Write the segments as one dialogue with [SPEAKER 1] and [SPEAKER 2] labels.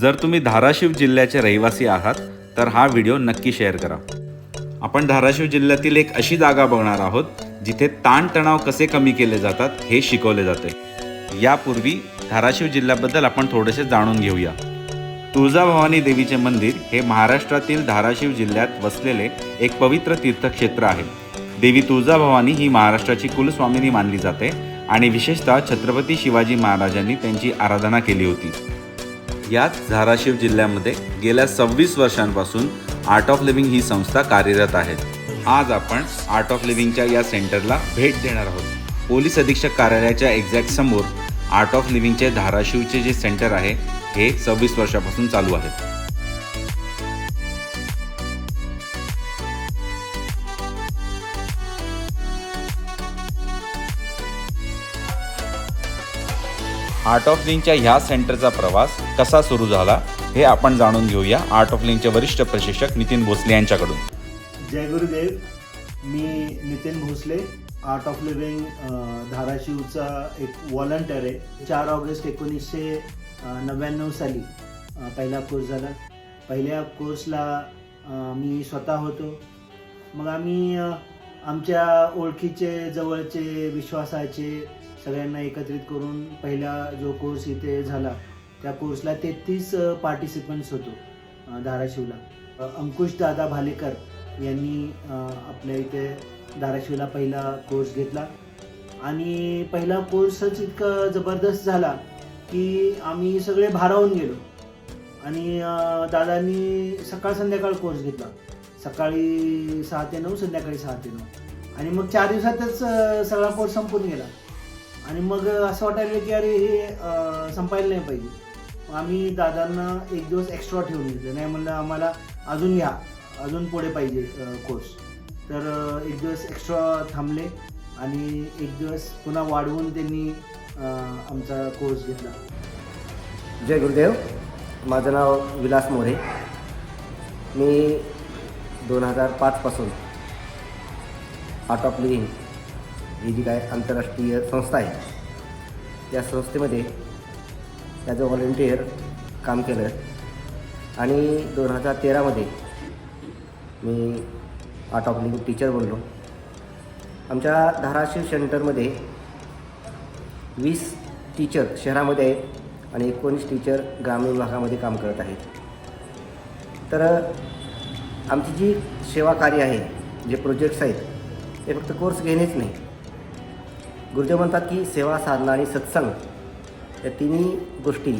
[SPEAKER 1] जर तुम्ही धाराशिव जिल्ह्याचे रहिवासी आहात तर हा व्हिडिओ नक्की शेअर करा. आपण धाराशिव जिल्ह्यातील एक अशी जागा बघणार आहोत जिथे ताणतणाव कसे कमी केले जातात हे शिकवले जाते. यापूर्वी धाराशिव जिल्ह्याबद्दल आपण थोडेसे जाणून घेऊया. तुळजाभवानी देवीचे मंदिर हे महाराष्ट्रातील धाराशिव जिल्ह्यात वसलेले एक पवित्र तीर्थक्षेत्र आहे. देवी तुळजाभवानी ही महाराष्ट्राची कुलस्वामिनी मानली जाते आणि विशेषतः छत्रपती शिवाजी महाराजांनी त्यांची आराधना केली होती. याच धाराशिव जिल्ह्यामध्ये गेल्या सव्वीस वर्षांपासून आर्ट ऑफ लिव्हिंग ही संस्था कार्यरत आहे. आज आपण आर्ट ऑफ लिव्हिंगच्या या सेंटरला भेट देणार आहोत. पोलीस अधीक्षक कार्यालयाच्या एक्झॅक्ट समोर आर्ट ऑफ लिव्हिंगचे धाराशिवचे जे सेंटर आहे हे सव्वीस वर्षापासून चालू आहे. आर्ट ऑफ लिंकच्या ह्या सेंटरचा प्रवास कसा सुरू झाला हे आपण जाणून घेऊया आर्ट ऑफ लिंकचे वरिष्ठ प्रशिक्षक नितीन भोसले यांच्याकडून.
[SPEAKER 2] जय गुरुदेव. मी Nitin Bhosle Art of Living धाराशिवचा एक व्हॉलंटियर आहे. चार ऑगस्ट एकोणीसशे नव्याण्णव साली पहिला कोर्स झाला. पहिल्या कोर्सला मी स्वतः होतो. मग आम्ही आमच्या ओळखीचे जवळचे विश्वासाचे सगळ्यांना एकत्रित करून पहिला जो कोर्स इथे झाला त्या कोर्सला तेहतीस पार्टिसिपंट्स होतो धाराशिवला. अंकुश दादा भालेकर यांनी आपल्या इथे धाराशिवला पहिला कोर्स घेतला. आणि पहिला कोर्सच इतका जबरदस्त झाला की आम्ही सगळे भारावून गेलो. आणि दादांनी सकाळ संध्याकाळ कोर्स घेतला. सकाळी सहा ते नऊ संध्याकाळी सहा ते नऊ. आणि मग चार दिवसातच सगळा कोर्स संपून गेला. आणि मग असं वाटायला की अरे हे संपायला नाही पाहिजे. आम्ही दादांना एक दिवस एक्स्ट्रा ठेवून घेतलं नाही म्हणलं आम्हाला अजून घ्या अजून पुढे पाहिजे कोर्स तर एक दिवस एक्स्ट्रा थांबले आणि एक दिवस पुन्हा वाढवून त्यांनी आमचा कोर्स घेतला.
[SPEAKER 3] जय गुरुदेव. माझं नाव विलास मोरे. मी दोन हजार पाचपासून आर्ट ऑफ लिव्हिंग ही जी काय आंतरराष्ट्रीय संस्था आहे या संस्थेमध्ये ॲज अ काम केलं. आणि दोन हजार तेरामध्ये मी आर्ट ऑफ लिव्हिंग टीचर बनलो. आमच्या धाराशिव सेंटरमध्ये वीस टीचर शहरामध्ये आहेत आणि एकोणीस टीचर ग्रामीण भागामध्ये काम करत आहेत. तर आमची जी सेवा कार्य आहे जे प्रोजेक्ट्स आहेत ते फक्त कोर्स घेणेच नाही. गुरुदेव म्हणतात की सेवा साधना आणि सत्संग या तिन्ही गोष्टी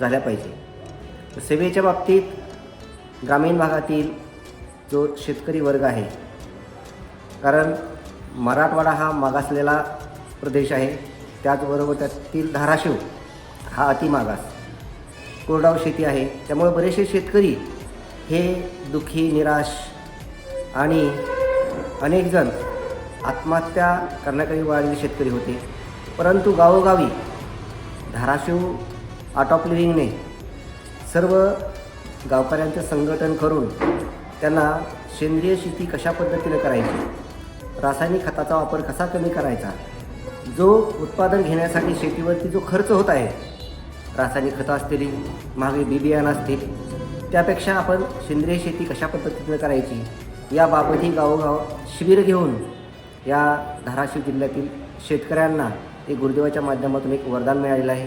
[SPEAKER 3] झाल्या पाहिजे. सेवेच्या बाबतीत ग्रामीण भागातील जो शेतकरी वर्ग आहे कारण मराठवाडा हा मागासलेला प्रदेश आहे त्याचबरोबर त्यातील धाराशिव हा अतिमागास. कोरडाव शेती आहे त्यामुळे बरेचसे शेतकरी हे दुःखी निराश आणि अनेकजण आत्महत्या करण्याकडे वळालेले शेतकरी होते. परंतु गावोगावी धाराशिव आर्ट ऑफ लिव्हिंगने सर्व गावकऱ्यांचं संघटन करून त्यांना सेंद्रिय शेती कशा पद्धतीनं करायची? रासायनिक खताचा वापर कसा कमी करायचा? जो उत्पादन घेण्यासाठी शेतीवरती जो खर्च होत आहे रासायनिक खतं असतील महागे बी बियाणं असतील त्यापेक्षा आपण सेंद्रिय शेती कशा पद्धतीनं करायची? याबाबतही गावोगाव शिबिर घेऊन या धाराशिव जिल्ह्यातील शेतकऱ्यांना ते गुरुदेवाच्या माध्यमातून एक वरदान मिळालेलं आहे.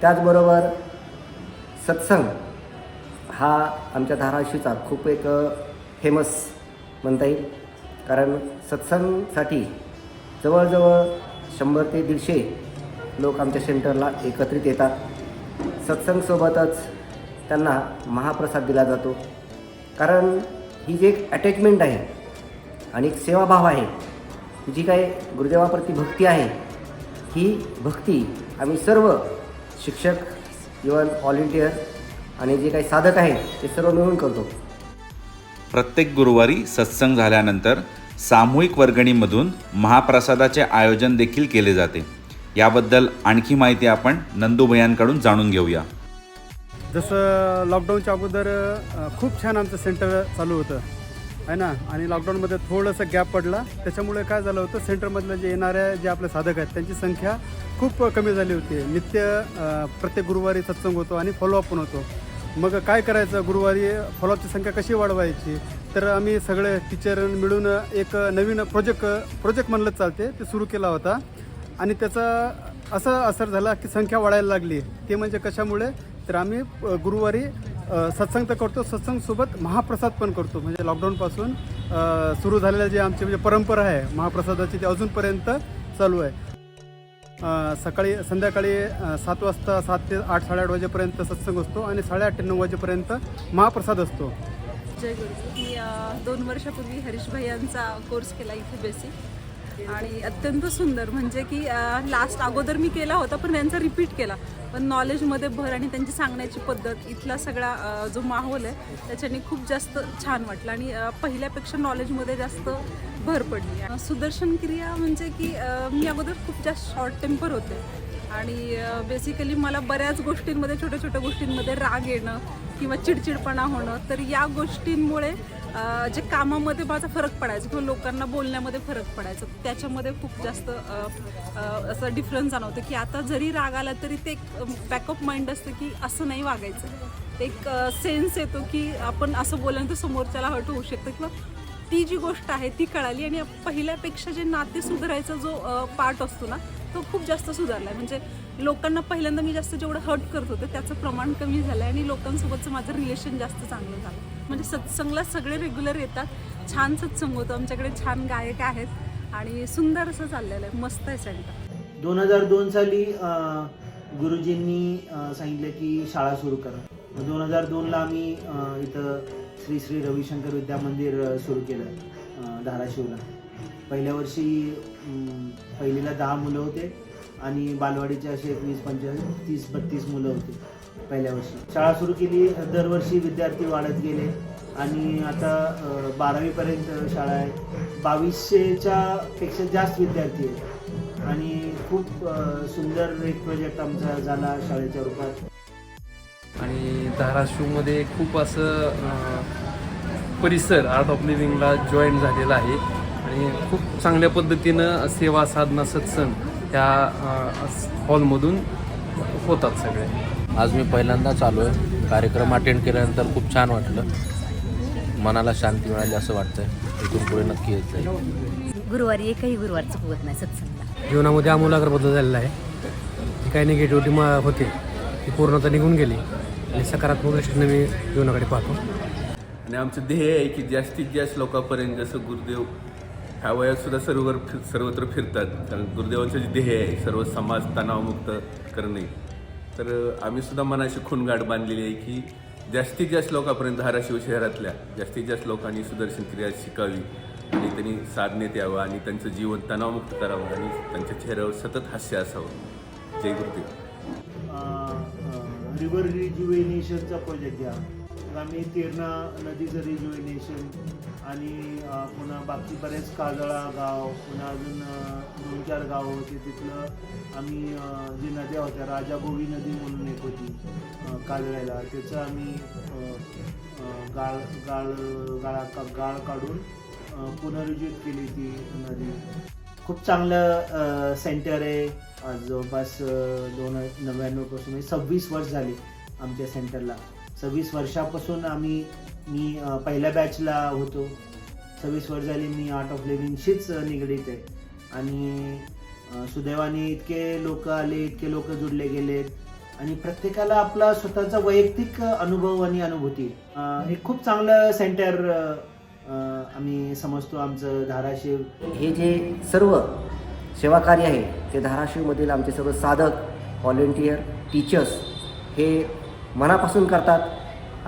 [SPEAKER 3] त्याचबरोबर सत्संग हा आमच्या धाराशिवचा खूप एक फेमस म्हणता येईल. कारण सत्संगसाठी जवळजवळ शंभर ते दीडशे लोक आमच्या सेंटरला एकत्रित येतात. सत्संगसोबतच त्यांना महाप्रसाद दिला जातो. कारण ही जी एक अटॅचमेंट आहे आणि एक सेवाभाव आहे जी काय गुरुदेवाप्रती भक्ती आहे ही भक्ती आम्ही सर्व शिक्षक इवन व्हॉलेंटियर आणि जे काही साधक आहेत ते सर्व मिळून करतो.
[SPEAKER 1] प्रत्येक गुरुवारी सत्संग झाल्यानंतर सामूहिक वर्गणीमधून महाप्रसादाचे आयोजन देखील केले जाते. याबद्दल आणखी माहिती आपण नंदूभयांकडून जाणून घेऊया.
[SPEAKER 4] जसं लॉकडाऊनच्या अगोदर खूप छान आमचं सेंटर चालू होतं. आहे ना? आणि लॉकडाऊनमध्ये थोडंसं गॅप पडला. त्याच्यामुळे काय झालं होतं? सेंटरमधलं जे येणाऱ्या जे आपले साधक आहेत त्यांची संख्या खूप कमी झाली होती. नित्य प्रत्येक गुरुवारी सत्संग होतो आणि फॉलोअप पण होतो. मग काय करायचं? गुरुवारी फॉलोअपची संख्या कशी वाढवायची? तर आम्ही सगळे टीचर मिळून एक नवीन प्रोजेक्ट प्रोजेक्ट म्हणलं चालते. ते सुरू केला होता. आणि त्याचा असा असर झाला की संख्या वाढायला लागली. ते म्हणजे कशामुळे? तर आम्ही गुरुवारी सत्संग तर करतो सत्संगसोबत महाप्रसाद पण करतो. म्हणजे लॉकडाऊनपासून सुरू झालेल्या जे आमची म्हणजे परंपरा आहे महाप्रसादाची ती अजूनपर्यंत चालू आहे. सकाळी संध्याकाळी सात वाजता सात ते आठ साडेआठ वाजेपर्यंत सत्संग असतो आणि साडेआठ ते नऊ वाजेपर्यंत महाप्रसाद असतो.
[SPEAKER 5] जय गुरु मी दोन वर्षापूर्वी हरीश भैयांचा कोर्स केला इथे बेसिक आणि अत्यंत सुंदर. म्हणजे की लास्ट अगोदर मी केला होता पण त्यांचा रिपीट केला. पण नॉलेजमध्ये भर आणि त्यांची सांगण्याची पद्धत इथला सगळा जो माहोल आहे त्याच्याने खूप जास्त छान वाटलं. आणि पहिल्यापेक्षा नॉलेजमध्ये जास्त भर पडली. सुदर्शन क्रिया म्हणजे की मी अगोदर खूप जास्त शॉर्ट टेम्पर होते. आणि बेसिकली मला बऱ्याच गोष्टींमध्ये छोट्या छोट्या गोष्टींमध्ये राग येणं किंवा चिडचिडपणा होणं तर या गोष्टींमुळे जे कामामध्ये माझा फरक पडायचा किंवा लोकांना बोलण्यामध्ये फरक पडायचा त्याच्यामध्ये खूप जास्त असं डिफरन्स जाणवतं की आता जरी राग आला तरी ते एक बॅकअप माइंड असतं की असं नाही वागायचं. एक सेन्स येतो की आपण असं बोलल्यानंतर समोरच्याला हर्ट होऊ शकतं किंवा ती जी गोष्ट आहे ती कळाली आणि पहिल्यापेक्षा जे नाते सुधारायचा जो पार्ट असतो ना तो खूप जास्त सुधारला आहे म्हणजे लोकांना पहिल्यांदा मी जास्त जेवढं हर्ट करत होते त्याचं प्रमाण कमी झालं आहे आणि लोकांसोबतचं माझं रिलेशन जास्त चांगलं झालं म्हणजे सत्संगला सगळे रेग्युलर येतात. छान सत्संग होतो. आमच्याकडे छान गायक आहेत आणि सुंदर असं चाललेलं आहे. मस्त आहे सेंटर
[SPEAKER 2] दोन हजार दोन साली गुरुजींनी सांगितलं की शाळा सुरू करा. दोन हजार दोनला आम्ही इथं श्री श्री रविशंकर विद्या मंदिर सुरू केलं धाराशिवला. पहिल्या वर्षी पहिलीला दहा मुलं होते आणि बालवाडीचे असे एकवीस पंचवीस तीस बत्तीस मुलं होते. पहिल्या वर्षी. शाळा सुरू केली दरवर्षी विद्यार्थी वाढत गेले. आणि आता बारावीपर्यंत शाळा आहे. बावीसशेच्या पेक्षा जास्त विद्यार्थी आहेत. आणि खूप सुंदर एक प्रोजेक्ट आमचा झाला शाळेच्या रूपात.
[SPEAKER 6] आणि धाराशिवमध्ये खूप असं परिसर आर्ट ऑफ लिव्हिंगला जॉईन झालेला आहे. आणि खूप चांगल्या पद्धतीनं सेवा साधना सत्संग ह्या हॉलमधून होतात सगळे.
[SPEAKER 7] आज मी पहिल्यांदाच आलो आहे कार्यक्रम अटेंड केल्यानंतर खूप छान वाटलं. मनाला शांती मिळाली असं वाटतंय. इथून पुढे नक्की येत जाईल.
[SPEAKER 8] गुरुवारी एकही गुरुवार चुकवत नाही सत्संगला.
[SPEAKER 9] जीवनामध्ये आमूलाग्र बदल झालेला आहे. जी काही निगेटिव्हिटी म होती ती पूर्णतः निघून गेली. आणि सकारात्मक दृष्टीने मी जीवनाकडे पाहतो.
[SPEAKER 10] आणि आमचं ध्येय आहे की जास्तीत जास्त लोकांपर्यंत जसं गुरुदेव ह्या वयात सुद्धा फिर सर्वत्र फिरतात. कारण गुरुदेवांचं जे ध्येय आहे सर्व समाज तणावमुक्त करणे. तर आम्ही सुद्धा मनाशी खूणगाठ बांधलेली आहे की जास्तीत जास्त लोकांपर्यंत धाराशिव शहरातल्या जास्तीत जास्त लोकांनी सुदर्शन क्रिया शिकावी आणि त्यांनी साधण्यात यावं आणि त्यांचं जीवन तणावमुक्त करावं आणि त्यांच्या चेहऱ्यावर सतत हास्य असावं. जय गुरुदेव.
[SPEAKER 2] रिव्हर रिज्युएनेशनचा प्रोजेक्ट घ्या. आम्ही तेरणा नदीचं रिज्युएनेशन आणि पुन्हा बाकी बरेच काजळा गाव पुन्हा अजून दोन चार गावं होते. तिथलं आम्ही जी नद्या होत्या राजाभोवी नदी म्हणून एक होती काजळ्याला. त्याचं आम्ही गाळ गाळ गाळा का गाळ काढून अ, पुनरुज्जीत केली ती नदी. खूप चांगलं सेंटर आहे. जवळपास दोन नव्याण्णवपासून म्हणजे सव्वीस वर्ष झाली आमच्या सेंटरला. सव्वीस वर्षापासून आम्ही मी पहिल्या बॅचला होतो. सव्वीस वर्ष झाली मी आर्ट ऑफ लिव्हिंगशीच निगडीत आहे. आणि सुदैवाने इतके लोक आले इतके लोक जुडले गेलेत. आणि प्रत्येकाला आपला स्वतःचा वैयक्तिक अनुभव आणि अनुभूती हे खूप चांगलं सेंटर आम्ही समजतो आमचं धाराशिव.
[SPEAKER 3] हे जे सर्व सेवाकार्य आहे ते धाराशिवमधील आमचे सर्व साधक व्हॉलेंटियर टीचर्स हे मनापासून करतात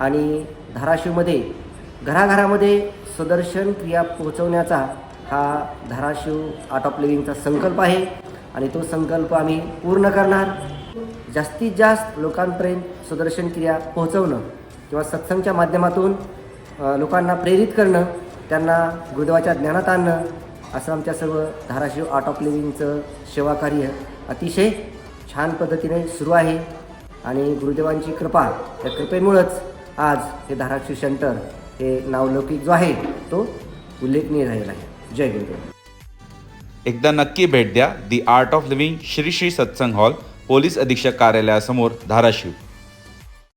[SPEAKER 3] आणि धाराशिवमध्ये घराघरामध्ये सदर्शन क्रिया पोहोचवण्याचा हा धाराशिव आर्ट ऑफ लिव्हिंगचा संकल्प आहे आणि तो संकल्प आम्ही पूर्ण करणार. जास्तीत जास्त लोकांपर्यंत सदर्शन क्रिया पोहोचवणं किंवा सत्संगच्या माध्यमातून लोकांना प्रेरित करणं त्यांना गुरुदेवाच्या ज्ञानात आणणं असं आमच्या सर्व धाराशिव आर्ट ऑफ लिव्हिंगचं सेवा कार्य अतिशय छान पद्धतीने सुरू आहे. आणि गुरुदेवांची कृपा त्या कृपेमुळंच आज हे धाराशिव सेंटर हे नावलौकिक जो आहे तो उल्लेखनीय राहिला आहे. जय गुरुदेव.
[SPEAKER 1] एकदा नक्की भेट द्या. The Art of Living Shri Shri Satsang hall police अधीक्षक कार्यालयासमोर धाराशिव.